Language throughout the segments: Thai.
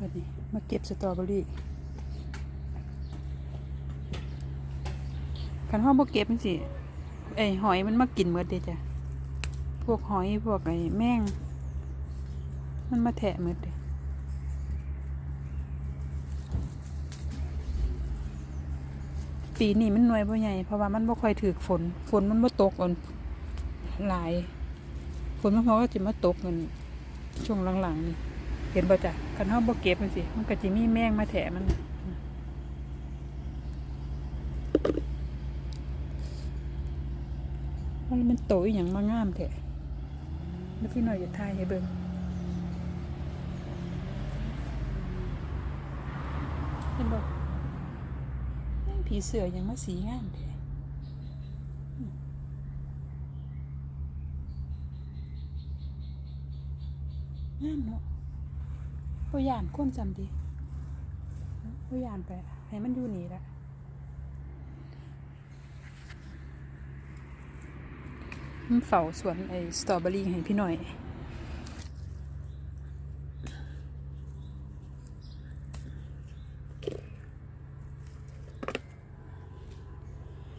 วันนี้มาเก็บสตรอเบอรี่คันห้องบ่เก็บมันสิไอหอยมันมากินเมื่อเดะจ้ะพวกหอยพวกไอแมงมันมาแทะเมื่อเดะปีนี้มันหน่วยบ่ใหญ่เพราะว่ามันบ่ค่อยถือฝน ฝนมันบ่ตกอ่อนหลาย ฝนมันพอก็จะมาตกเงินช่วงหลังๆนี่ เห็นบ่จ้ะคันเฮาบ่เก็บมันสิ มันก็สิมีแมงมาแถมันมันมันโตอีหยังมางามแท้แล้วพี่หน่อยจะทายให้เบิ่งเห็นบ่ผีเสือยังมาสีงามแท้อืมงามเนาะ บ่ย่านคนจำดีบ่ย่านไปให้มันอยู่นี่ละมันเฝ้าสวนไอ้สตรอเบอรี่ให้พี่หน่อย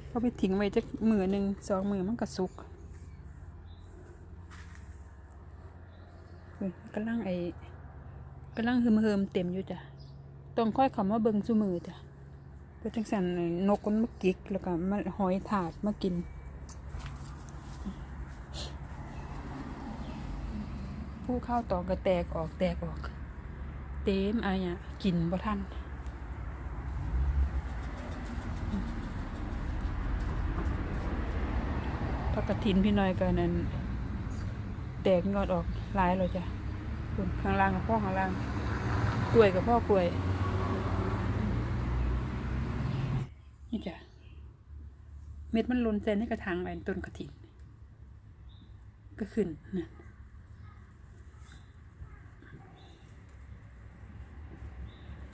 พอไปทิ้งไว้จักมือหนึ่งสองมือมันก็สุกเฮ้ยกำลังไอ้ กำลังเฮิมเฮิมๆเต็มอยู่จ้ะต้องค่อยเขามาเบิ่งซุมือจ้ะเพราะจังสันนกมันมากิกแล้วก็มาหอยถาดมากินผู้เข้าวตอกก็แตกออกแตกออก เต็มอะไรอะกินบ่ทันพักกระถินพี่น้อยกันนั้นแตกยอดออกหลายเลยจ้ะ คุณข้างล่างกับพ่อข้างล่างกล้วยกับพ่อกล้วย นี่จ้ะเม็ดมันลุนเซนในกระถางไอ้ต้นกระถินก็ขึ้นนะ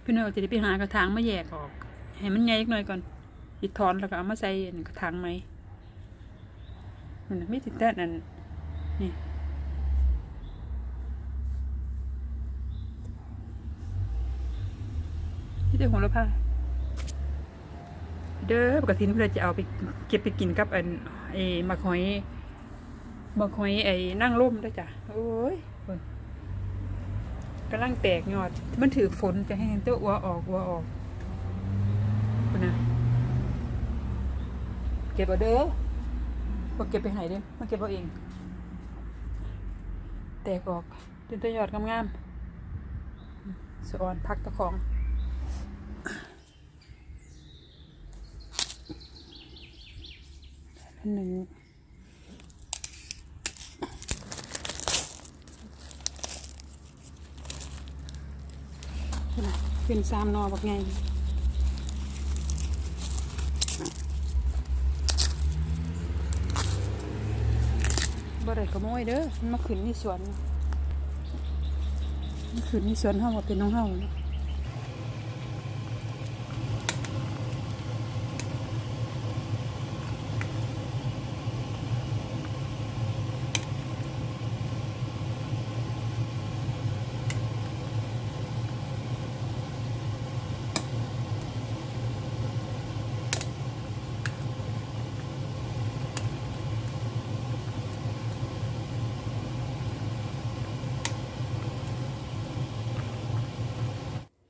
พี่น้อยจะได้ไปหากระถางมาแยกออกให้มันใหญ่อีกหน่อยก่อนสิถอนแล้วก็เอามาใส่กระถางไหมนั่นไม่ติดแต่นั่นนี่ ที่เจ้าของรถผ้าเด้อปกติเพื่อจะเอาไปเก็บไปกินกับอันไอ้มักหอยมักหอยไอ้นั่งร่มด้วยจ้ะโอ้ยกำลังแตกยอด มันถือฝนจะให้เตัวอัวออกอัวออกคุณนะเก็บเอาเด้อบ่เก็บไปไหนเด้อมาเก็บเอาเอง แตกออกจนตัวยอดงามๆสะออนพักตะของ อันหนึ่งเป็นสามนอบักไงบ่ได้ขโมยเด้อมันมาขึ้นที่สวนมันขึ้นที่สวนเฮาว่าเป็นน้องเฮาเนาะ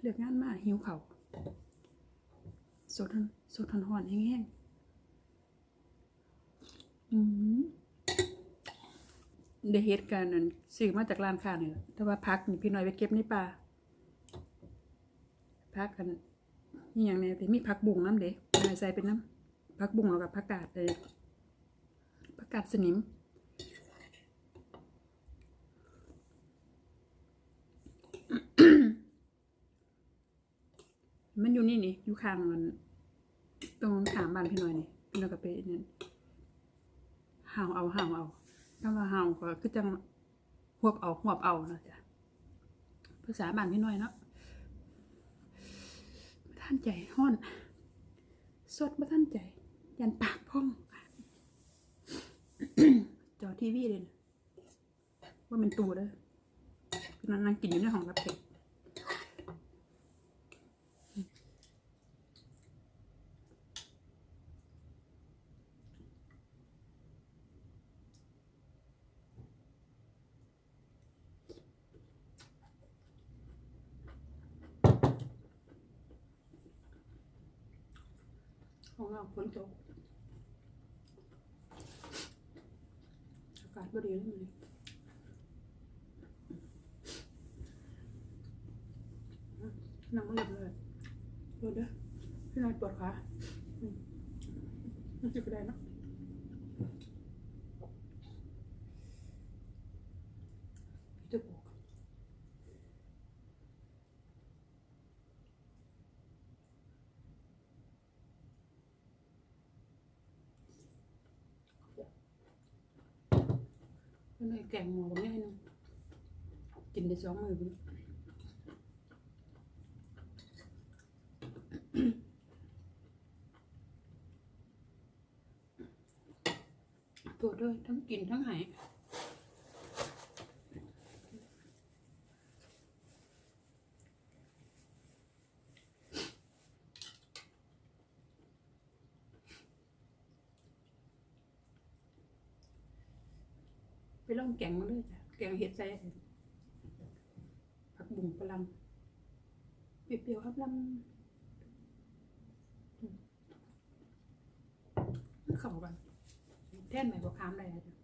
เลือกงานมาหิวเขาสดทันสดทันหอนแห้งๆอืมเดเหตุการณ์นั้นซื้อมาจากร้านค้าเนี่ยแต่ว่าพักนี่พี่น้อยไปเก็บในป่าพักกันนี่อย่างเนี้ยแต่มีพักบุ้งน้ำเด็กใส่เป็นน้ำพักบุ้งแล้วกับผักกาดเลยผักกาดสนิม มันอยู่นี่นี่อยู่ข้างมันตรงขางบ้านพี่น้อยนี่พี่น้อยก็ไปนั่นห่าวเอาห่าวเอาถ้าว่าห่าวก็คือจังหวบเอาหวบเอาเนาะจ้ะภาษาบ้านพี่น้อยเนาะท่านใจห้อน สดบ่ท่านใจ ยันปากพ่องจอทีวีเลยนะว่าเป็นตูเด้อนั่งกินอยู่ในห้องรับแขก ห้องเราฝนตกอากาศบ่ดีเลยมื้อนี้นั่งมาเลยเลยเดี๋ยวเด้อพี่นายปวดขามันจะไปได้เนาะพี่จะบอก พี่นายแกงหมูง่ายนึงกินได้สองมือพี่ตัวด้วยทั้งกินทั้งหาย ไปล่องแกงมาเลยจ้ะแกงเห็ดใส่ผักบุ้งปลาลังเปรี้ยวๆครับลำเข้ากันแท่นไหนบอกคามได้จ้ะ